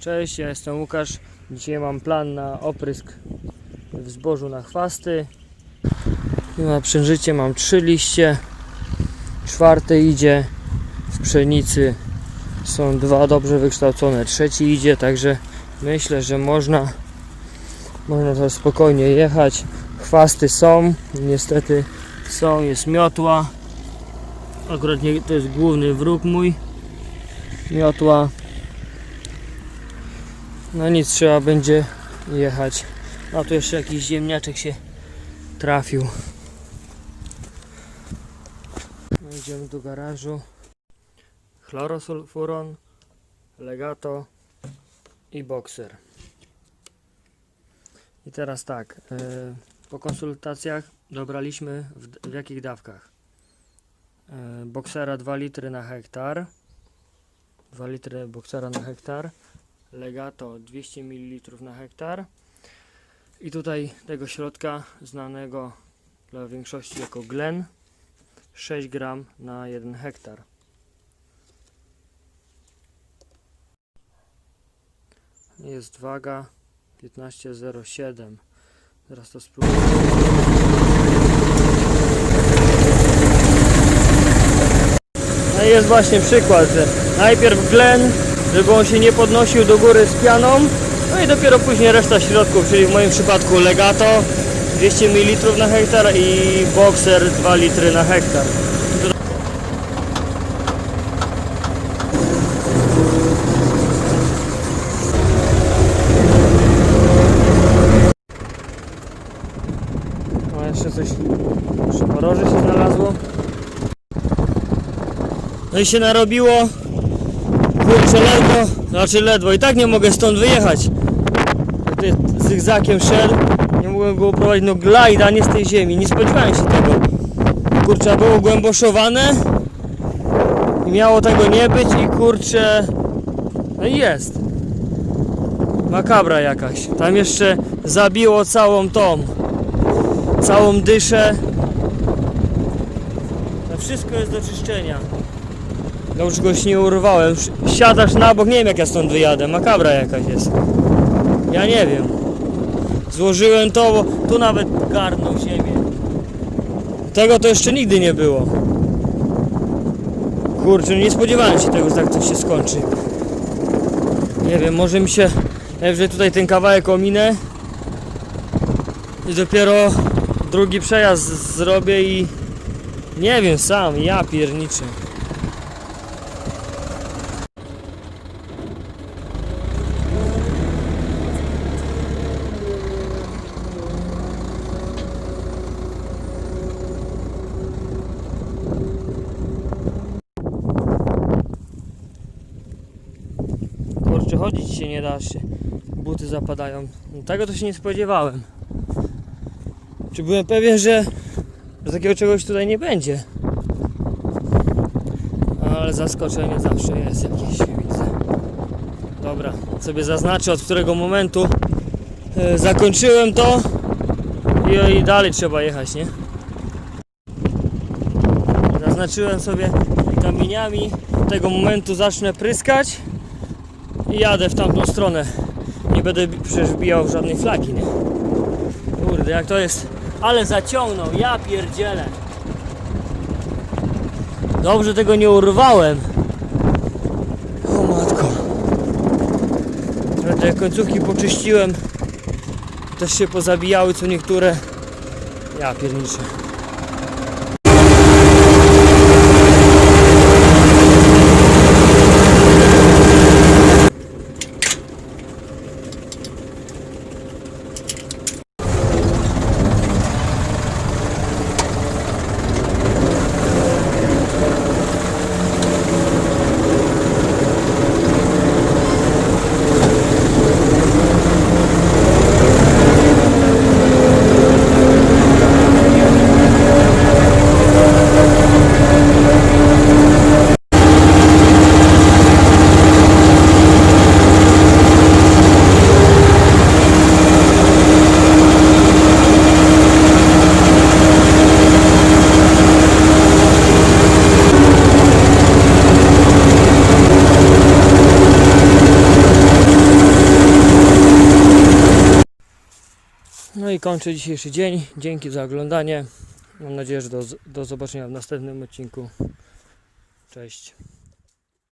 Cześć, ja jestem Łukasz. Dzisiaj mam plan na oprysk w zbożu na chwasty. Na przężycie mam trzy liście. Czwarty idzie w pszenicy. Są dwa dobrze wykształcone. Trzeci idzie, także myślę, że można można to spokojnie jechać. Chwasty są, niestety są, jest miotła. Akurat nie, to jest główny wróg mój. Miotła. No nic, trzeba będzie jechać. A tu jeszcze jakiś ziemniaczek się trafił. No, idziemy do garażu. Chlorosulfuron, legato i bokser. I teraz tak, e, po konsultacjach dobraliśmy w, w jakich dawkach. E, boksera 2 litry na hektar. 2 litry boksera na hektar. Legato 200 ml na hektar. I tutaj tego środka znanego dla większości jako Glen 6 gram na 1 hektar. Jest waga 15,07. Zaraz to spróbuję. No i jest właśnie przykład, że najpierw Glen, żeby on się nie podnosił do góry z pianą, no i dopiero później reszta środków, czyli w moim przypadku Legato 200 ml na hektar i Boxer 2 litry na hektar. O, jeszcze coś przy się znalazło. No i się narobiło. Kurczę, ledwo, znaczy ledwo. I tak nie mogę stąd wyjechać. Ty zygzakiem szedł. Nie mogłem go prowadzić. No glajda, nie z tej ziemi. Nie spodziewałem się tego. Kurczę, było głęboszowane. I miało tego nie być i kurczę... No i jest. Makabra jakaś. Tam jeszcze zabiło całą tą całą dyszę. To wszystko jest do czyszczenia. Ja już goś nie urwałem. Siadasz na bok, nie wiem jak ja stąd wyjadę. Makabra jakaś jest. Ja nie wiem. Złożyłem to, bo tu nawet garnął ziemię. Tego to jeszcze nigdy nie było. Kurczę, nie spodziewałem się tego, że tak to się skończy. Nie wiem, może mi się najwyżej tutaj ten kawałek ominę i dopiero drugi przejazd zrobię i nie wiem sam, ja pierniczę. Kurczę, chodzić się nie da się. Buty zapadają. No, tego to się nie spodziewałem. Czy byłem pewien, że, takiego czegoś tutaj nie będzie? Ale zaskoczenie zawsze jest jakieś, widzę. Dobra, sobie zaznaczę od którego momentu e, zakończyłem to i, i dalej trzeba jechać, nie? Zaznaczyłem sobie kamieniami, od tego momentu zacznę pryskać i jadę w tamtą stronę. Nie będę przecież wbijał żadnej flagi, nie? Kurde, jak to jest. Ale zaciągnął, ja pierdzielę. Dobrze tego nie urwałem. O matko. Ale te końcówki poczyściłem. Też się pozabijały co niektóre. Ja pierniczę. No i kończę dzisiejszy dzień. Dzięki za oglądanie. Mam nadzieję, że do, do zobaczenia w następnym odcinku. Cześć.